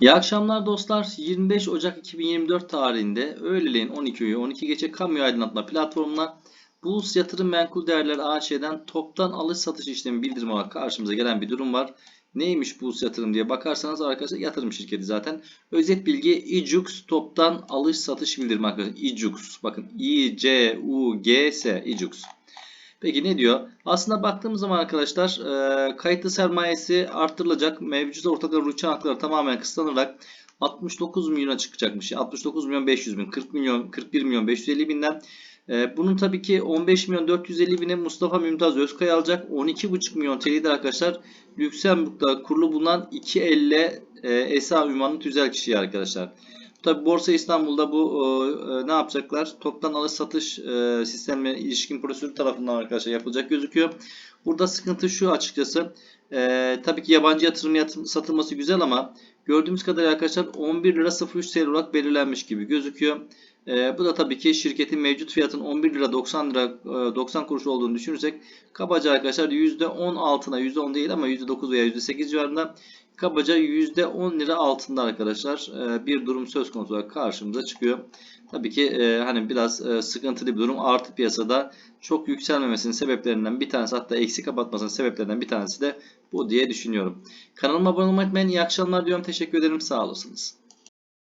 İyi akşamlar dostlar. 25 Ocak 2024 tarihinde öğleleyin 12'yi 12 geçe kamu aydınlatma platformuna Bulus Yatırım Menkul Değerler AŞ'den toptan alış satış işlemi bildirimi olarak karşımıza gelen bir durum var. Neymiş Bulus Yatırım diye bakarsanız arkadaşlar yatırım şirketi zaten. Özet bilgi ICUX toptan alış satış bildirimi arkadaşlar. ICUX bakın I C U G S ICUX. Peki ne diyor? Aslında baktığımız zaman arkadaşlar e, kayıtlı sermayesi arttırılacak. Mevcut ortakların rüçhan hakları tamamen kısıtlanarak 69 milyona çıkacakmış. 69 milyon 500 bin, 40 milyon, 41 milyon 550 binden. E, bunun tabii ki 15 milyon 450 bini Mustafa Mümtaz Özkaya alacak. 12,5 milyon TL'yi arkadaşlar Lüksemburg'da kurulu bulunan 250 e, ESA ünvanlı tüzel kişiye arkadaşlar. Tabi Borsa İstanbul'da bu e, ne yapacaklar? Toptan alış satış e, sistemi ilişkin prosedür tarafından arkadaşlar yapılacak gözüküyor. Burada sıkıntı şu açıkçası. E, tabii ki yabancı yatırım yatırım satılması güzel ama gördüğümüz kadarıyla arkadaşlar 11 lira 03 TL olarak belirlenmiş gibi gözüküyor. E, bu da tabii ki şirketin mevcut fiyatının 11 lira 90 lira e, 90 kuruş olduğunu düşünürsek kabaca arkadaşlar %10 altına %10 değil ama %9 veya %8 civarında kabaca %10 lira altında arkadaşlar e, bir durum söz konusu olarak karşımıza çıkıyor. Tabii ki e, hani biraz e, sıkıntılı bir durum. Artı piyasada çok yükselmemesinin sebeplerinden bir tanesi hatta eksi kapatmasının sebeplerinden bir tanesi de bu diye düşünüyorum. Kanalıma abone olmayı unutmayın. İyi akşamlar diyorum. Teşekkür ederim. Sağ olasınız.